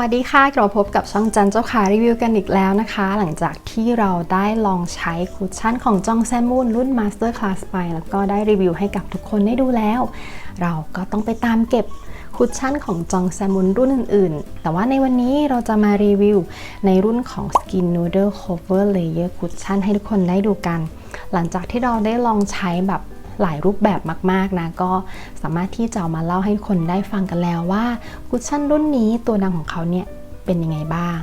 วัสดีค่ะกลับมาพบกับช่องจันเจ้าขารีวิวกันอีกแล้วนะคะ หลังจากที่เราได้ลองใช้คุชชั่นของจองแซมมูนรุ่น Master Class ไป แล้วก็ได้รีวิวให้กับทุกคนได้ดูแล้ว เราก็ต้องไปตามเก็บคุชชั่นของจองแซมมูนรุ่นอื่นๆ แต่ว่าในวันนี้เราจะมารีวิวในรุ่นของ Skin Noodle Cover Layer Cushion ให้ทุกคนได้ดูกัน หลังจากที่เราได้ลองใช้แบบ หลายรูปแบบมากๆนะก็สามารถที่จะามาเล่าให้คนได้ฟังกันแล้วว่าคุชชั่นรุ่นนี้ตัวดังของเขาเนี่ยเป็นยังไงบ้าง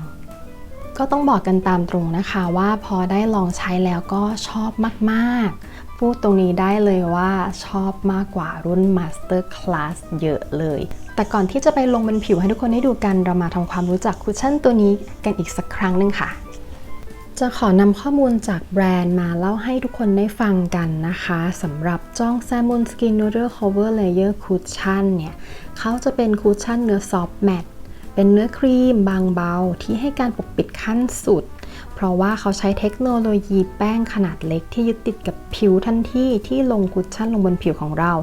ก็ต้องบอกกันตามตรงนะคะว่าพอได้ลองใช้แล้วก็ชอบมากๆ พูดตรงนี้ได้เลยว่าชอบมากกว่ารุ่น Master Class เยอะเลย แต่ก่อนที่จะไปลงบนผิวให้ทุกคนได้ดูกันเรามาทำความรู้จักคุชชั่นตัวนี้กันอีกสักครั้งหนึ่งค่ะ จะขอนำข้อมูลจากแบรนด์มาเล่าให้ทุกคนได้ฟังกันนะคะสำหรับจ้อง Salmon Skin Noodle Cover Layer Cushion เนี่ยเขาจะเป็นคุชชั่นเนื้อซอฟต์แมตเป็นเนื้อครีมบางเบาที่ให้การปกปิดขั้นสุด ราะว่าเขาใช้เทคโนโลยีแป้งขนาดเล็กที่ยึดติดกับผิวทันทีที่ลงคุชชั่นลงบนผิวของเรา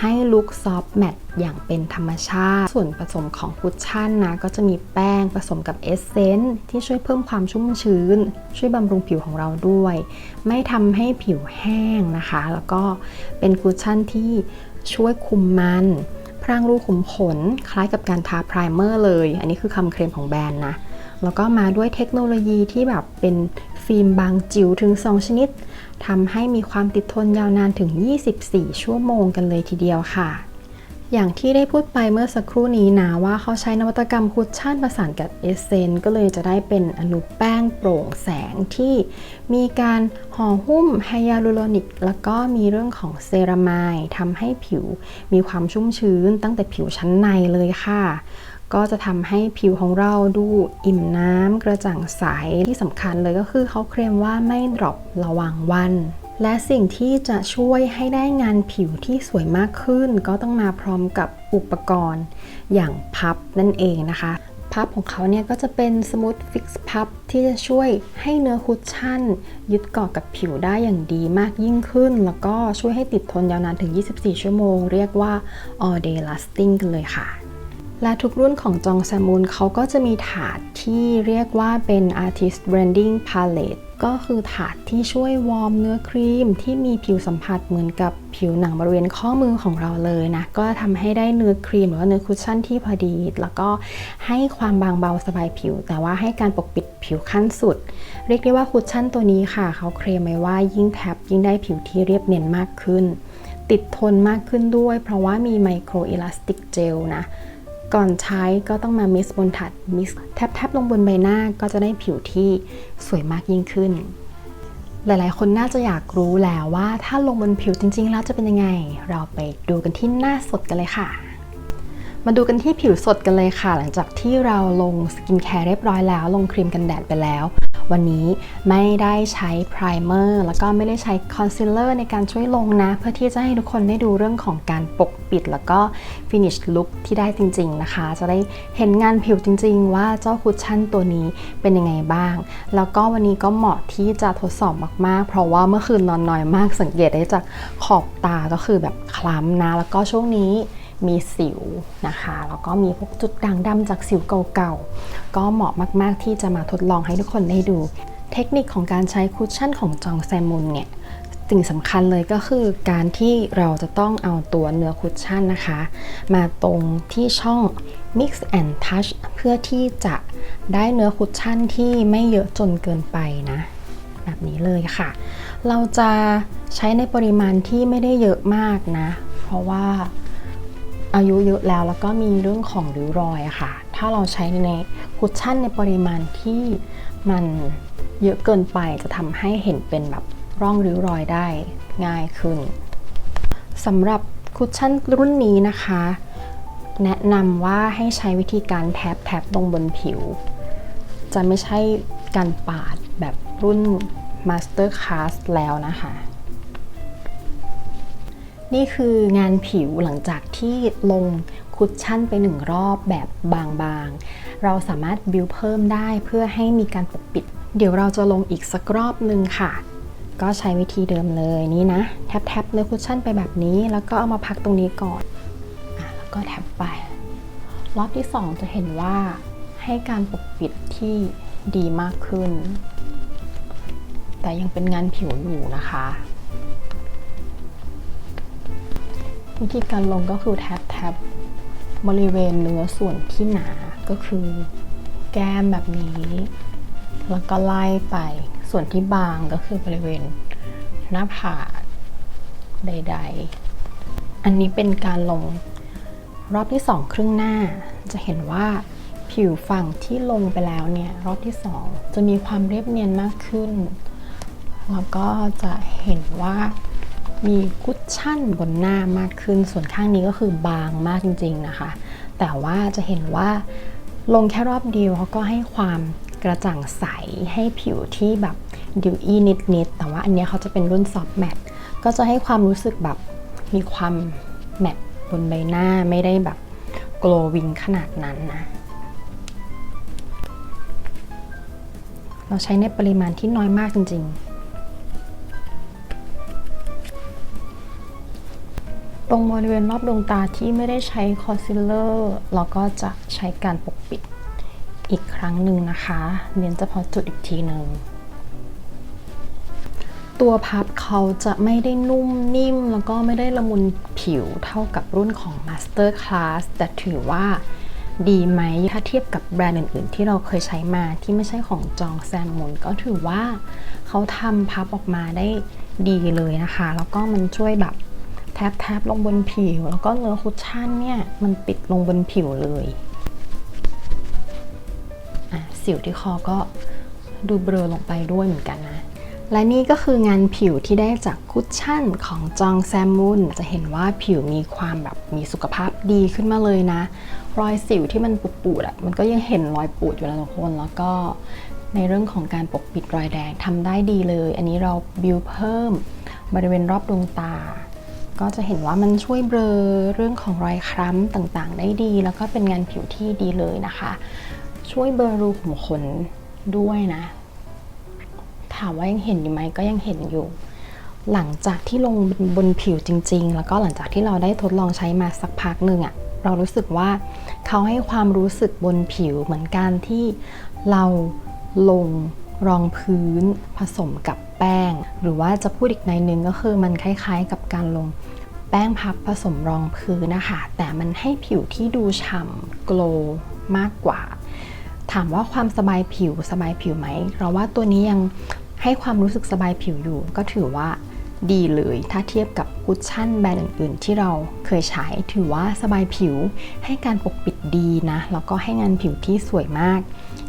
ให้ลุคซอฟต์แมตอย่างเป็นธรรมชาติ ส่วนผสมของคุชชั่นนะก็จะมีแป้งผสมกับเอสเซนต์ที่ช่วยเพิ่มความชุ่มชื้น ช่วยบำรุงผิวของเราด้วย ไม่ทำให้ผิวแห้งนะคะ แล้วก็เป็นคุชชั่นที่ช่วยคุมมันพรางรูขุมขนคล้ายกับการทาไพรเมอร์เลย อันนี้คือคำเคลมของแบรนด์นะ แล้วก็มาด้วยเทคโนโลยีที่แบบเป็นฟิล์มบางจิ๋วถึง 2 ชนิดทำให้มีความติดทนยาวนานถึง 24 ชั่วโมงกันเลยทีเดียวค่ะอย่างที่ได้พูดไปเมื่อสักครู่นี้นะว่าเขาใช้นวัตกรรมคุชชั่นประสานกับเอเซนก็เลยจะได้เป็นอนุแป้งโปร่งแสงที่มีการห่อหุ้มไฮยาลูโรนิก แล้วก็มีเรื่องของเซรามายทำให้ผิวมีความชุ่มชื้นตั้งแต่ผิวชั้นในเลยค่ะ ก็จะทำให้ผิวของเราดูอิ่มน้ำกระจ่างใสที่สำคัญเลยก็คือเขาเคลมว่าไม่ดรอประหว่างวัน และสิ่งที่จะช่วยให้ได้งานผิวที่สวยมากขึ้น ก็ต้องมาพร้อมกับอุปกรณ์อย่างพับนั่นเองนะคะ พับของเขาเนี่ยก็จะเป็นสมูทฟิกซ์พับที่จะช่วยให้เนื้อคุชชั่น ยึดเกาะกับผิวได้อย่างดีมากยิ่งขึ้น แล้วก็ช่วยให้ติดทนยาวนานถึง 24 ชั่วโมง เรียกว่า all day lasting กันเลยค่ะ และทุกรุ่นของจองแซมูนเขาก็จะมีถาดที่เรียกว่าเป็น Artist Branding Palette ก็คือถาดที่ช่วยวอร์มเนื้อครีมที่มีผิวสัมผัสเหมือนกับผิวหนังบริเวณข้อมือของเราเลยนะ ก็ทำให้ได้เนื้อครีมหรือว่าเนื้อคุชชั่นที่พอดี แล้วก็ให้ความบางเบาสบายผิว แต่ว่าให้การปกปิดผิวขั้นสุด เรียกได้ว่าคุชชั่นตัวนี้ค่ะ เขาเคลมไว้ว่ายิ่งแทบยิ่งได้ผิวที่เรียบเนียนมากขึ้น ติดทนมากขึ้นด้วย เพราะว่ามีไมโครอิลาสติกเจลนะ ก่อนใช้ก็ต้องมามิสบนถัดมิสแทบๆลงบนใบหน้าก็จะได้ผิวที่สวยมากยิ่งขึ้น หลายๆ คนน่าจะอยากรู้แล้วว่าถ้าลงบนผิวจริง ๆ แล้วจะเป็นยังไง เราไปดูกันที่หน้าสดกันเลยค่ะ มาดูกันที่ผิวสดกันเลยค่ะ หลังจากที่เราลงสกินแคร์เรียบร้อยแล้ว ลงครีมกันแดดไปแล้ว วันนี้ไม่ได้ใช้ไพรเมอร์แล้วก็ไม่ได้ใช้คอนซีลเลอร์ในการช่วยลงนะ เพื่อที่จะให้ทุกคนได้ดูเรื่องของการปกปิด แล้วก็ฟินิชลุคที่ได้จริง ๆ นะคะ จะได้เห็นงานผิวจริง ๆ ว่าเจ้าคุชชั่นตัวนี้เป็นยังไงบ้าง แล้วก็วันนี้ก็เหมาะที่จะทดสอบมากๆ เพราะว่าเมื่อคืนนอนน้อยมากสังเกตได้จากขอบตาก็คือแบบคล้ำนะ แล้วก็ช่วงนี้ มีสิวนะคะ แล้วก็มีพวกจุดด่างดำจากสิวเก่าๆ ก็เหมาะมากๆที่จะมาทดลองให้ทุกคนได้ดู เทคนิคของการใช้คุชชั่นของจองแซมมุนเนี่ยสิ่งสำคัญเลยก็คือการที่เราจะต้องเอาตัวเนื้อคุชชั่นนะคะ มาตรงที่ช่อง mix and touch เพื่อที่จะได้เนื้อคุชชั่นที่ไม่เยอะจนเกินไปนะ แบบนี้เลยค่ะ เราจะใช้ในปริมาณที่ไม่ได้เยอะมากนะ เพราะว่า อายุเยอะแล้วแล้วก็มีเรื่องของริ้วรอยอะค่ะ ถ้าเราใช้ในคุชชั่นในปริมาณที่มันเยอะเกินไปจะทำให้เห็นเป็นแบบร่องริ้วรอยได้ง่ายขึ้นสำหรับคุชชั่นรุ่นนี้นะคะ แนะนำว่าให้ใช้วิธีการแทบแทบตรงบนผิว จะไม่ใช่การปาดแบบรุ่น Master Class แล้วนะคะ นี่คืองานผิวหลังจากที่ลงคุชชั่นไปหนึ่งรอบแบบบางๆ เราสามารถบิวเพิ่มได้เพื่อให้มีการปกปิด เดี๋ยวเราจะลงอีกสักรอบหนึ่งค่ะ ก็ใช้วิธีเดิมเลยนี่นะ แทบๆเนื้อคุชชั่นไปแบบนี้ แล้วก็เอามาพักตรงนี้ก่อนอแล้วก็แทบไป รอบที่ 2 จะเห็นว่าให้การปกปิดที่ดีมากขึ้น แต่ยังเป็นงานผิวอยู่นะคะ วิธีการลงก็คือแท็บแท็บบริเวณเนื้อส่วนที่หนาก็คือ แก้มแบบนี้ แล้วก็ไล่ไปส่วนที่บางก็คือบริเวณหน้าผากใด ๆ อันนี้เป็นการลงรอบที่สองครึ่งหน้า จะเห็นว่าผิวฝั่งที่ลงไปแล้วเนี่ยรอบที่สองจะมีความเรียบเนียนมากขึ้นแล้วก็จะเห็นว่า มีคุชชั่นบนหน้ามากขึ้น ส่วนข้างนี้ก็คือบางมากจริง ๆนะคะ แต่ว่าจะเห็นว่าลงแค่รอบเดียวเขาก็ให้ความกระจ่างใสให้ผิวที่แบบดิวอี้นิดๆแต่ว่าอันนี้เขาจะเป็นรุ่นซอฟต์แมตก็จะให้ความรู้สึกแบบมีความแมตบนใบหน้าไม่ได้แบบโกลวิงขนาดนั้นนะ เราใช้ในปริมาณที่น้อยมากจริง ๆ ตรงบริเวณรอบดวงตาที่ไม่ได้ใช้คอนซีลเลอร์เราก็จะใช้การปกปิดอีกครั้งหนึ่งนะคะเน้นเฉพาะจุดอีกทีหนึ่งตัวพับเขาจะไม่ได้นุ่มนิ่ม แล้วก็ไม่ได้ละมุนผิวเท่ากับรุ่นของ Master Class แต่ถือว่าดีไหมถ้าเทียบกับแบรนด์อื่นๆ ที่เราเคยใช้มาที่ไม่ใช่ของจองแซมมุนก็ถือว่าเขาทำพับออกมาได้ดีเลยนะคะ แล้วก็มันช่วยแบบ แทบแทบลงบนผิว แล้วก็เนื้อคุชชั่นเนี่ย มันปิดลงบนผิวเลยอะสิวที่คอก็ดูเบลอลงไปด้วยเหมือนกันนะ และนี่ก็คืองานผิวที่ได้จากคุชชั่นของจองแซมมุนจะเห็นว่าผิวมีความแบบมีสุขภาพดีขึ้นมาเลยนะ รอยสิวที่มันปูดๆอะมันก็ยังเห็นรอยปูดอยู่แล้วทุกคนแล้วก็ในเรื่องของการปกปิดรอยแดงทำได้ดีเลย อันนี้เราบิวเพิ่มบริเวณรอบดวงตา ก็จะเห็นว่ามันช่วยเบลอเรื่องของรอยคล้ำต่างๆ ได้ดี แล้วก็เป็นงานผิวที่ดีเลยนะคะ ช่วยเบลอรูขุมขนด้วยนะ ถามว่ายังเห็นอยู่ไหมก็ยังเห็นอยู่ หลังจากที่ลงบนผิวจริง ๆ แล้วก็หลังจากที่เราได้ทดลองใช้มาสักพักหนึ่งอะเรารู้สึกว่าเขาให้ความรู้สึกบนผิวเหมือนการที่เราลงรองพื้นผสมกับแป้ง หรือว่าจะพูดอีกในหนึ่งก็คือมันคล้ายๆกับการลง แป้งพับผสมรองพื้นนะคะ แต่มันให้ผิวที่ดูฉ่ำโกลมากกว่า ถามว่าความสบายผิวสบายผิวไหม เราว่าตัวนี้ยังให้ความรู้สึกสบายผิวอยู่ ก็ถือว่าดีเลยถ้าเทียบกับคุชชั่นแบรนด์อื่นๆ ที่เราเคยใช้ถือว่าสบายผิวให้การปกปิดดีนะ แล้วก็ให้งานผิวที่สวยมาก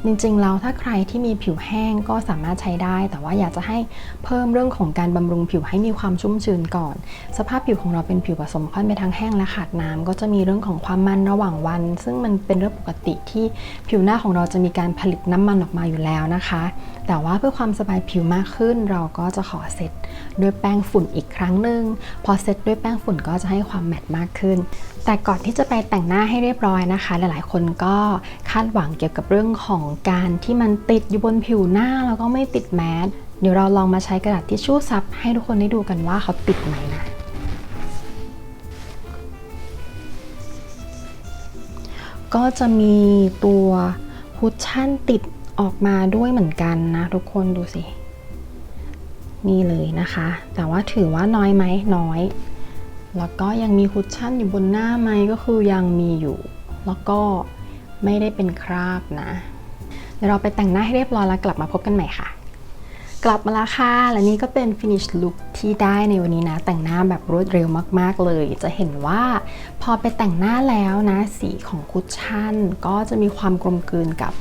จริงๆแล้วถ้าใครที่มีผิวแห้งก็สามารถใช้ได้ แต่ว่าอยากจะให้เพิ่มเรื่องของการบำรุงผิวให้มีความชุ่มชื้นก่อน สภาพผิวของเราเป็นผิวผสมค่อนไปทางแห้งและขาดน้ำก็จะมีเรื่องของความมันระหว่างวัน ซึ่งมันเป็นเรื่องปกติที่ผิวหน้าของเราจะมีการผลิตน้ำมันออกมาอยู่แล้วนะคะ แต่ว่าเพื่อความสบายผิวมากขึ้น เราก็จะขอเซตด้วยแป้งฝุ่นอีกครั้งหนึ่งพอเซตด้วยแป้งฝุ่นก็จะให้ความแมตต์มากขึ้น แต่ก่อนที่จะไปแต่งหน้าให้เรียบร้อยนะคะ หลายๆ คนก็คาดหวังเกี่ยวกับเรื่องของการที่มันติดอยู่บนผิวหน้าแล้วก็ไม่ติดแมสเดี๋ยวเราลองมาใช้กระดาษทิชชู่ซับให้ทุกคนได้ดูกันว่าเขาติดไหมนะก็จะมีตัวคุชชั่นติด ออกมาด้วยเหมือนกันนะทุกคนดูสิ นี่เลยนะคะ แต่ว่าถือว่าน้อยไหมน้อย แล้วก็ยังมีคุชชั่นอยู่บนหน้าไหมก็คือยังมีอยู่ แล้วก็ไม่ได้เป็นคราบนะเดี๋ยวเราไปแต่งหน้าให้เรียบร้อยแล้วกลับมาพบกันใหม่ค่ะ กลับมาแล้วค่ะ และนี่ก็เป็น finish look ที่ได้ในวันนี้นะ แต่งหน้าแบบรวดเร็วมาก ๆ เลย จะเห็นว่าพอไปแต่งหน้าแล้วนะ สีของคุชชั่น ก็จะมีความกลมกลืนกับ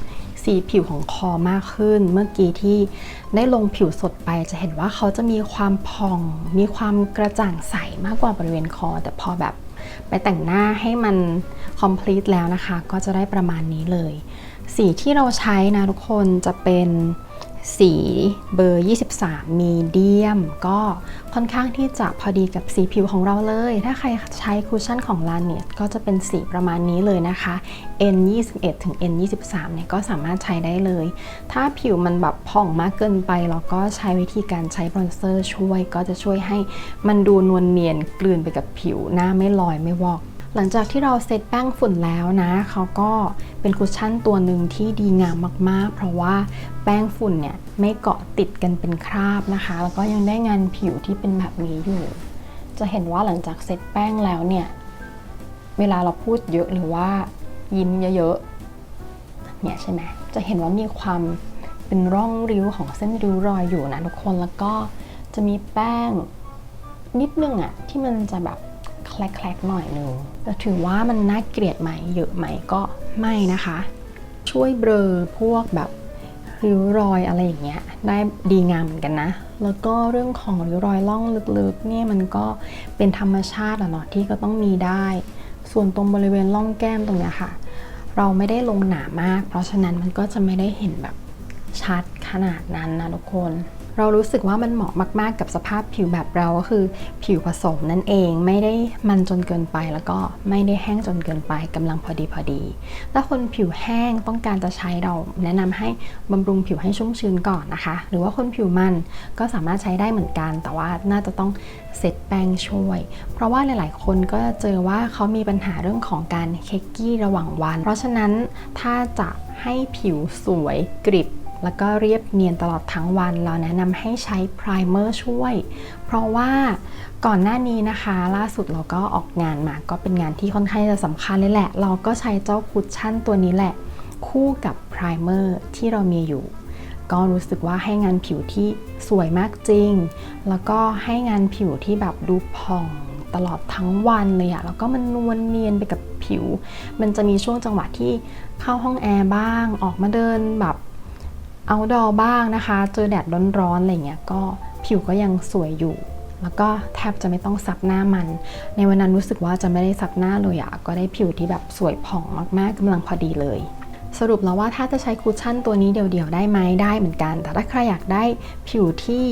สีผิวของคอมากขึ้น เมื่อกี้ที่ได้ลงผิวสดไปจะเห็นว่าเขาจะมีความพอง มีความกระจ่างใสมากกว่าบริเวณคอ แต่พอแบบไปแต่งหน้าให้มัน complete แล้วนะคะ ก็จะได้ประมาณนี้เลย สีที่เราใช้นะทุกคนจะเป็น สีเบอร์ 23 มีเดียม ก็ค่อนข้างที่จะพอดีกับสีผิวของเราเลย ถ้าใครใช้คุชชั่นของลานเนตก็จะเป็นสีประมาณนี้เลยนะคะ N 21 ถึง N 23 เนี่ยก็สามารถใช้ได้เลย ถ้าผิวมันแบบผ่องมากเกินไป เราก็ใช้วิธีการใช้บรอนเซอร์ช่วยก็จะช่วยให้มันดูนวลเนียนกลืนไปกับผิวหน้าไม่ลอยไม่วอก หลังจากที่เราเซตแป้งฝุ่นแล้วนะเขาก็เป็นคุชชั่นตัวหนึ่งที่ดีงามมากๆ เพราะว่าแป้งฝุ่นเนี่ยไม่เกาะติดกันเป็นคราบนะคะ แล้วก็ยังได้งานผิวที่เป็นแบบนี้อยู่ จะเห็นว่าหลังจากเซตแป้งแล้วเนี่ย เวลาเราพูดเยอะหรือว่ายิ้มเยอะๆเนี่ยใช่ไหมจะเห็นว่ามีความเป็นร่องริ้วของเส้นริ้วรอยอยู่นะทุกคนแล้วก็จะมีแป้งนิดนึงอะที่มันจะแบบ คลกๆหน่อยนึงแต่ถือว่ามันน่าเกลียดไหมเยอะไหมก็ไม่นะคะ ช่วยเบลอพวกแบบริ้วรอยอะไรอย่างเงี้ยได้ดีงามเหมือนกันนะ แล้วก็เรื่องของริ้วรอยล่องลึกๆเนี่ยมันก็เป็นธรรมชาติอะเนาะที่ก็ต้องมีได้ ส่วนตรงบริเวณร่องแก้มตรงเนี้ยค่ะ เราไม่ได้ลงหนามาก เพราะฉะนั้นมันก็จะไม่ได้เห็นแบบชัดขนาดนั้นนะทุกคน เรารู้สึกว่ามันเหมาะมาก ๆ กับสภาพผิวแบบเราก็คือ ผิวผสมนั่นเองไม่ได้มันจนเกินไปแล้วก็ไม่ได้แห้งจนเกินไปกำลังพอดีพอดี ถ้าคนผิวแห้งต้องการจะใช้เราแนะนำให้บำรุงผิวให้ชุ่มชื้นก่อนนะคะ หรือว่าคนผิวมันก็สามารถใช้ได้เหมือนกัน แต่ว่าน่าจะต้องเซตแป้งช่วย เพราะว่าหลาย ๆ คนก็เจอว่าเขามีปัญหาเรื่องของการเคกกี้ระหว่างวัน เพราะฉะนั้นถ้าจะให้ผิวสวยกริบ แล้วก็เรียบเนียนตลอดทั้งวัน เราแนะนำให้ใช้ไพรเมอร์ช่วย เพราะว่าก่อนหน้านี้นะคะ ล่าสุดเราก็ออกงานมา ก็เป็นงานที่ค่อนข้างจะสำคัญเลยแหละ เราก็ใช้เจ้าคุชชั่นตัวนี้แหละ คู่กับไพรเมอร์ที่เรามีอยู่ ก็รู้สึกว่าให้งานผิวที่สวยมากจริง แล้วก็ให้งานผิวที่แบบดูผ่องตลอดทั้งวันเลยอะแล้วก็มันนวลเนียนไปกับผิว มันจะมีช่วงจังหวะที่เข้าห้องแอร์บ้าง ออกมาเดินแบบ เอาดอบ้างนะคะ เจอแดดร้อนๆอะไรเงี้ยก็ผิวก็ยังสวยอยู่ แล้วก็แทบจะไม่ต้องซับหน้ามัน ในวันนั้นรู้สึกว่าจะไม่ได้ซับหน้าเลยอะก็ได้ผิวที่แบบสวยผ่องมากๆกำลังพอดีเลยสรุปแล้วว่าถ้าจะใช้คุชชั่นตัวนี้เดี่ยวๆได้ไหมได้เหมือนกัน แต่ถ้าใครอยากได้ผิวที่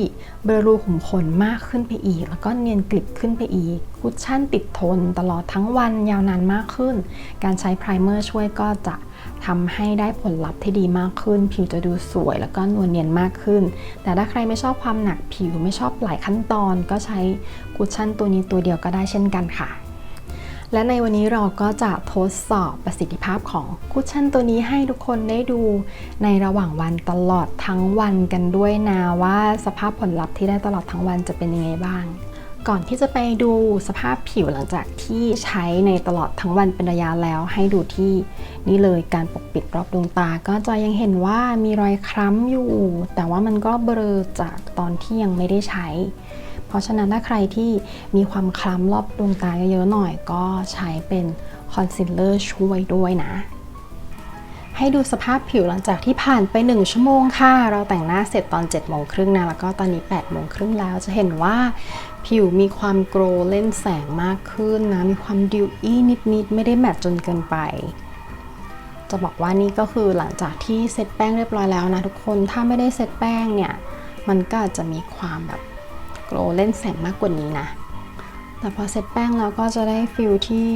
เบลอรูขุมขนมากขึ้นไปอีก แล้วก็เนียนกลิบขึ้นไปอีกคุชชั่นติดทนตลอดทั้งวันยาวนานมากขึ้น การใช้ไพรเมอร์ช่วยก็จะ ทำให้ได้ผลลัพธ์ที่ดีมากขึ้น ผิวจะดูสวยแล้วก็นวลเนียนมากขึ้น แต่ถ้าใครไม่ชอบความหนักผิวไม่ชอบหลายขั้นตอน ก็ใช้คุชชั่นตัวนี้ตัวเดียวก็ได้เช่นกันค่ะ และในวันนี้เราก็จะทดสอบประสิทธิภาพของคุชชั่นตัวนี้ให้ทุกคนได้ดูในระหว่างวันตลอดทั้งวันกันด้วยนะว่าสภาพผลลัพธ์ที่ได้ตลอดทั้งวันจะเป็นยังไงบ้าง ก่อนที่จะไปดูสภาพผิวหลังจากที่ใช้ในตลอดทั้งวันเป็นระยะแล้วให้ดูที่นี่เลยการปกปิดรอบดวงตา ก็จะยังเห็นว่ามีรอยคล้ำอยู่ แต่ว่ามันก็เบลอจากตอนที่ยังไม่ได้ใช้ เพราะฉะนั้นถ้าใครที่มีความคล้ำรอบดวงตาเยอะๆหน่อย ก็ใช้เป็นคอนซีลเลอร์ช่วยด้วยนะ ให้ดูสภาพผิวหลังจากที่ผ่านไป 1 ชั่วโมงค่ะ เราแต่งหน้าเสร็จตอน7โมงครึ่งนะ แล้วก็ตอนนี้8โมงครึ่งแล้วจะเห็นว่าผิวมีความโกลเล่นแสงมากขึ้นนะ มีความดิวอี้นิดๆ ไม่ได้แมตต์จนเกินไป จะบอกว่านี่ก็คือหลังจากที่เซตแป้งเรียบร้อยแล้วนะทุกคน ถ้าไม่ได้เซตแป้งเนี่ย มันก็อาจจะมีความแบบโกลเล่นแสงมากกว่านี้นะ แต่พอเซตแป้งแล้วก็จะได้ฟิลที่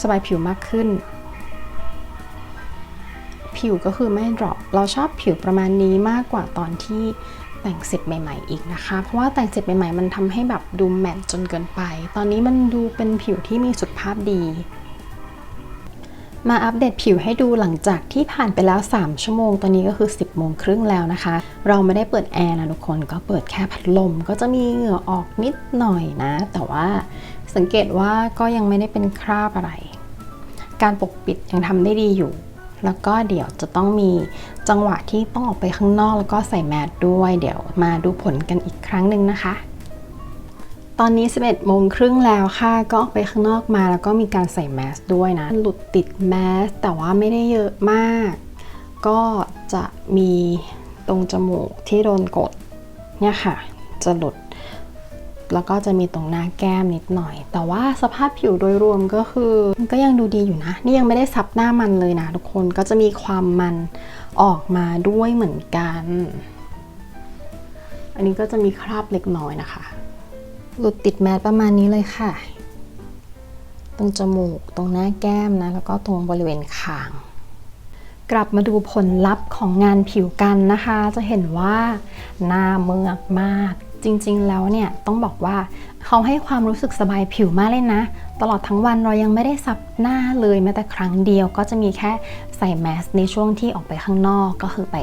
สบายผิวมากขึ้น ผิวก็คือไม่ดรอปเราชอบผิวประมาณนี้มากกว่าตอนที่แต่งเสร็จใหม่ ๆ อีกนะคะ เพราะว่าแต่งเสร็จใหม่ ๆ มันทำให้แบบดูแมตต์จนเกินไป ตอนนี้มันดูเป็นผิวที่มีสุขภาพดี มาอัปเดตผิวให้ดูหลังจากที่ผ่านไปแล้ว 3 ชั่วโมง ตอนนี้ก็คือ 10โมงครึ่งแล้วนะคะ เราไม่ได้เปิดแอร์นะทุกคน ก็เปิดแค่พัดลม ก็จะมีเหงื่อออกนิดหน่อยนะ แต่ว่าสังเกตว่าก็ยังไม่ได้เป็นคราบอะไร การปกปิดยังทำได้ดีอยู่ แล้วก็เดี๋ยวจะต้องมีจังหวะที่ต้องออกไปข้างนอกแล้วก็ใส่แมสด้วย เดี๋ยวมาดูผลกันอีกครั้งหนึ่งนะคะ ตอนนี้ 11โมงครึ่งแล้วค่ะ ก็ออกไปข้างนอกมาแล้วก็มีการใส่แมสด้วยนะ หลุดติดแมสแต่ว่าไม่ได้เยอะมาก ก็จะมีตรงจมูกที่โดนกดเนี่ยค่ะ จะหลุด แล้วก็จะมีตรงหน้าแก้มนิดหน่อย แต่ว่าสภาพผิวโดยรวมก็คือมันก็ยังดูดีอยู่นะ นี่ยังไม่ได้ซับหน้ามันเลยนะทุกคนก็จะมีความมันออกมาด้วยเหมือนกัน อันนี้ก็จะมีคราบเล็กน้อยนะคะ หลุดติดแมสประมาณนี้เลยค่ะ ตรงจมูกตรงหน้าแก้มนะ แล้วก็ตรงบริเวณคางกลับมาดูผลลัพธ์ของงานผิวกันนะคะ จะเห็นว่าหน้าเมือกมาก จริงๆ แล้วเนี่ยต้องบอกว่าเขาให้ความรู้สึกสบายผิวมากเลยนะ ตลอดทั้งวันเรายังไม่ได้ซับหน้าเลยแม้แต่ครั้งเดียวก็จะมีแค่ใส่แมสในช่วงที่ออกไปข้างนอกก็คือไป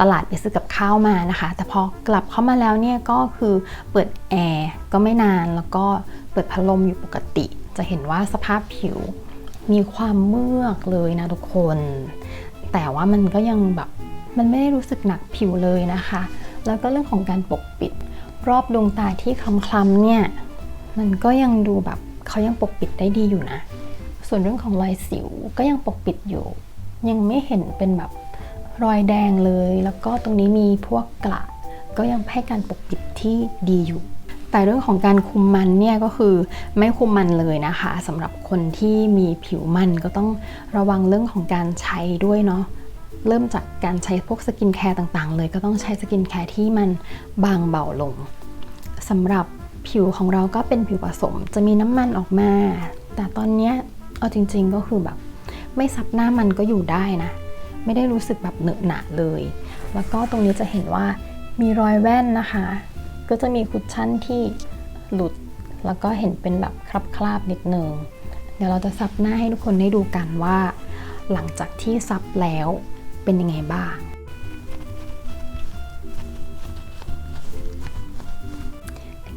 ตลาดไปซื้อกับข้าวมานะคะ แต่พอกลับเข้ามาแล้วเนี่ยก็คือเปิดแอร์ก็ไม่นานแล้วก็เปิดพัดลมอยู่ปกติ จะเห็นว่าสภาพผิวมีความเมือกเลยนะทุกคน แต่ว่ามันก็ยังแบบมันไม่ได้รู้สึกหนักผิวเลยนะคะ แล้วก็เรื่องของการปกปิด รอบดวงตาที่คล้ำๆเนี่ย มันก็ยังดูแบบเขายังปกปิดได้ดีอยู่นะ ส่วนเรื่องของรอยสิวก็ยังปกปิดอยู่ ยังไม่เห็นเป็นแบบรอยแดงเลย แล้วก็ตรงนี้มีพวกกระก็ยังให้การปกปิดที่ดีอยู่ แต่เรื่องของการคุมมันเนี่ยก็คือไม่คุมมันเลยนะคะสำหรับคนที่มีผิวมันก็ต้องระวังเรื่องของการใช้ด้วยเนาะเริ่มจากการใช้พวกสกินแคร์ต่างๆ เลยก็ต้องใช้สกินแคร์ที่มันบางเบาลง สำหรับผิวของเราก็เป็นผิวผสม จะมีน้ำมันออกมา แต่ตอนเนี้ยเอาจริง ๆ ก็คือแบบ ไม่ซับหน้ามันก็อยู่ได้นะ ไม่ได้รู้สึกแบบเหนอะหนะเลย แล้วก็ตรงนี้จะเห็นว่ามีรอยแว่นนะคะ ก็จะมีคุชชั่นที่หลุด แล้วก็เห็นเป็นแบบคราบๆนิดนึง เดี๋ยวเราจะซับหน้าให้ทุกคนได้ดูกันว่า หลังจากที่ซับแล้วเป็นยังไงบ้าง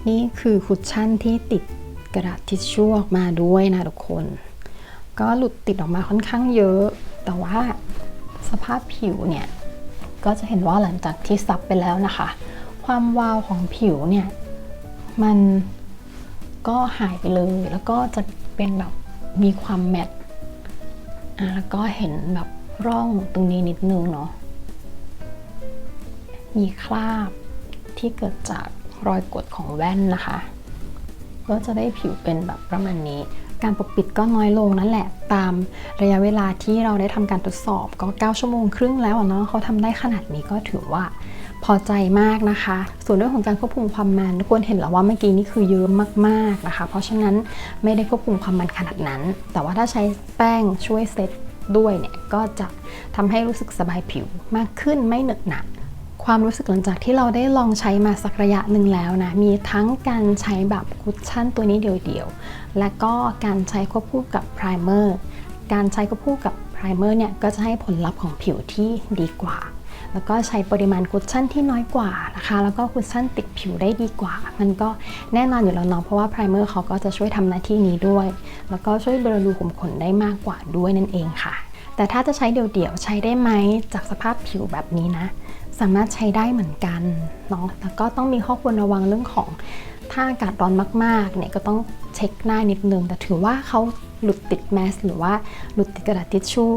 นี่คือคุชชั่นที่ติดกระดาษทิชชู่ออกมาด้วยนะทุกคน ก็หลุดติดออกมาค่อนข้างเยอะ แต่ว่าสภาพผิวเนี่ย ก็จะเห็นว่าหลังจากที่ซับไปแล้วนะคะ ความวาวของผิวเนี่ย มันก็หายไปเลย แล้วก็จะเป็นแบบมีความแมตต์อะแล้วก็เห็นแบบร่องตรงนี้นิดนึงเนาะมีคราบที่เกิดจาก รอยกดของแว่นนะคะ ก็จะได้ผิวเป็นแบบประมาณนี้ การปกปิดก็น้อยลงนั่นแหละ ตามระยะเวลาที่เราได้ทำการทดสอบก็ 9 ชั่วโมงครึ่งแล้วเนาะเขาทำได้ขนาดนี้ก็ถือว่าพอใจมากนะคะ ส่วนเรื่องของการควบคุมความมันทุกคนเห็นแล้วว่าเมื่อกี้นี่คือเยอะมากๆนะคะ เพราะฉะนั้นไม่ได้ควบคุมความมันขนาดนั้น แต่ว่าถ้าใช้แป้งช่วยเซตด้วยเนี่ยก็จะทำให้รู้สึกสบายผิวมากขึ้นไม่เหนอะหนะ ความรู้สึกหลังจากที่เราได้ลองใช้มาสักระยะหนึ่งแล้วนะ มีทั้งการใช้แบบคุชชั่นตัวนี้เดียวๆ และก็การใช้ควบคู่กับไพรเมอร์ การใช้ควบคู่กับไพรเมอร์เนี่ยก็จะให้ผลลัพธ์ของผิวที่ดีกว่า แล้วก็ใช้ปริมาณคุชชั่นที่น้อยกว่านะคะ แล้วก็คุชชั่นติดผิวได้ดีกว่า มันก็แน่นอนอยู่แล้วเนาะ เพราะว่าไพรเมอร์เขาก็จะช่วยทำหน้าที่นี้ด้วย แล้วก็ช่วยเบลอรูขุมขนได้มากกว่าด้วยนั่นเองค่ะ แต่ถ้าจะใช้เดี่ยวๆ ใช้ได้ไหมจากสภาพผิวแบบนี้นะ สามารถใช้ได้เหมือนกันเนาะแต่ก็ต้องมีข้อควรระวังเรื่องของถ้าอากาศร้อนมากๆเนี่ยก็ต้องเช็คหน้านิดนึง แต่ถือว่าเขาหลุดติดแมสหรือว่าหลุดติดกระดาษทิชชู่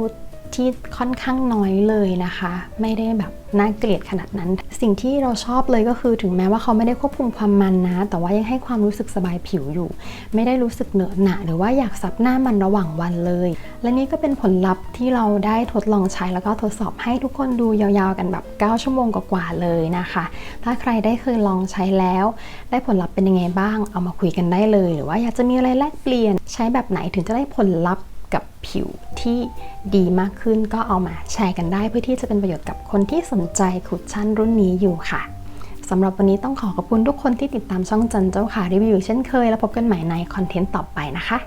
ที่ค่อนข้างน้อยเลยนะคะ ไม่ได้แบบน่าเกลียดขนาดนั้น สิ่งที่เราชอบเลยก็คือถึงแม้ว่าเขาไม่ได้ควบคุมความมันนะ แต่ว่ายังให้ความรู้สึกสบายผิวอยู่ ไม่ได้รู้สึกเหนอะหนะหรือว่าอยากซับหน้ามันระหว่างวันเลย และนี่ก็เป็นผลลัพธ์ที่เราได้ทดลองใช้แล้วก็ทดสอบให้ทุกคนดูยาวๆกันแบบ 9 ชั่วโมงกว่าๆเลยนะคะ ถ้าใครได้เคยลองใช้แล้ว ได้ผลลัพธ์เป็นยังไงบ้าง เอามาคุยกันได้เลย หรือว่าอยากจะมีอะไรแลกเปลี่ยนใช้แบบไหนถึงจะได้ผลลัพธ์ กับผิวที่ดีมากขึ้นก็เอามาแชร์กันได้เพื่อที่จะเป็นประโยชน์กับคนที่สนใจคุชชั่นรุ่นนี้อยู่ค่ะสำหรับวันนี้ต้องขอขอบคุณทุกคนที่ติดตามช่องจันเจ้าค่ะรีวิวเช่นเคย แล้วพบกันใหม่ในคอนเทนต์ต่อไปนะคะ